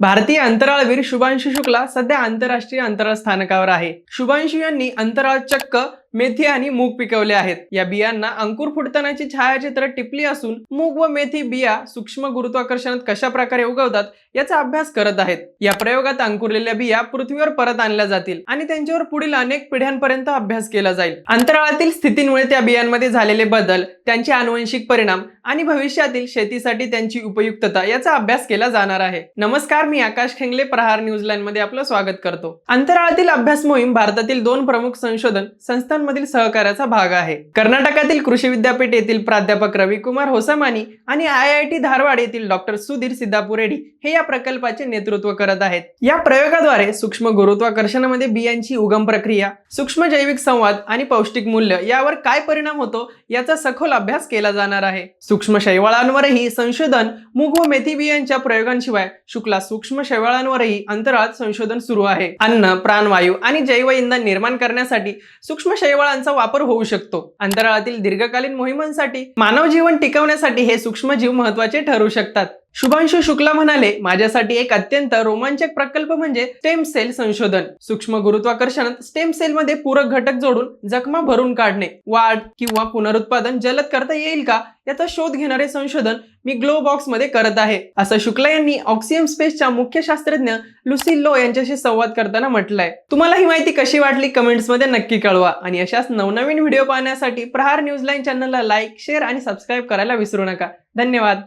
भारतीय अंतराळवीर शुभांशु शुक्ला सध्या आंतरराष्ट्रीय अंतराळ स्थानकावर आहे. शुभांशु यांनी अंतराळ चक्क मेथी आणि मूग पिकवले आहेत. या बियांना अंकुर फुटतानाची छायाचित्र टिपली असून मूग व मेथी बिया सूक्ष्म गुरुत्वाकर्षणात कशा प्रकारे उगवतात याचा अभ्यास करत आहेत. या प्रयोगात अंकुरलेल्या बिया पृथ्वीवर परत आणल्या जातील आणि त्यांच्यावर पुढील अनेक पिढ्यांपर्यंत अभ्यास केला जाईल. अंतराळातील स्थितीमुळे त्या बियांमध्ये झालेले बदल त्यांचे आनुवंशिक परिणाम आणि भविष्यातील शेतीसाठी त्यांची उपयुक्तता याचा अभ्यास केला जाणार आहे. नमस्कार मी आकाश खेंगले प्रहार न्यूझीलंडमध्ये आपलं स्वागत करतो. अंतराळातील अभ्यास मोहीम भारतातील दोन प्रमुख संशोधन संस्थांमधील सहकार्याचा भाग आहे. कर्नाटकातील कृषी विद्यापीठ येथील प्राध्यापक रविकुमार होसामानी आणि आय आय टी धारवाड येथील डॉक्टर सुधीर सिद्धापुरेडी हे या प्रकल्पाचे नेतृत्व करत आहेत. या प्रयोगाद्वारे सूक्ष्म गुरुत्वाकर्षणामध्ये बियांची उगम प्रक्रिया सूक्ष्म जैविक संवाद आणि पौष्टिक मूल्य यावर काय परिणाम होतो याचा सखोल अभ्यास केला जाणार आहे. सूक्ष्म शैवाळांवरही संशोधन मूग व मेथी बियांच्या प्रयोगांशिवाय शुक्ला सूक्ष्म शैवाळांवरही अंतराळात संशोधन सुरू आहे. अन्न प्राणवायू आणि जैव इंधन निर्माण करण्यासाठी सूक्ष्म शैवाळांचा वापर होऊ शकतो. अंतराळातील दीर्घकालीन मोहिमांसाठी मानव जीवन टिकवण्यासाठी हे सूक्ष्मजीव महत्त्वाचे ठरू शकतात. शुभांशु शुक्ला म्हणाले माझ्यासाठी एक अत्यंत रोमांचक प्रकल्प म्हणजे स्टेम सेल संशोधन. सूक्ष्म गुरुत्वाकर्षणात स्टेम सेल मध्ये पूरक घटक जोडून जखमा भरून काढणे. वाढ किंवा पुनरुत्पादन जलद करता येईल का? याचा शोध घेणारे संशोधन मी ग्लो बॉक्समध्ये करत आहे. असं शुक्ला यांनी ऑक्सिजन स्पेसच्या मुख्य शास्त्रज्ञ लुसी लो यांच्याशी संवाद करताना म्हटलंय. तुम्हाला ही माहिती कशी वाटली कमेंट्समध्ये नक्की कळवा. आणि अशाच नवनवीन व्हिडिओ पाहण्यासाठी प्रहार न्यूज लाईन चॅनलला लाईक शेअर आणि सबस्क्राईब करायला विसरू नका. धन्यवाद.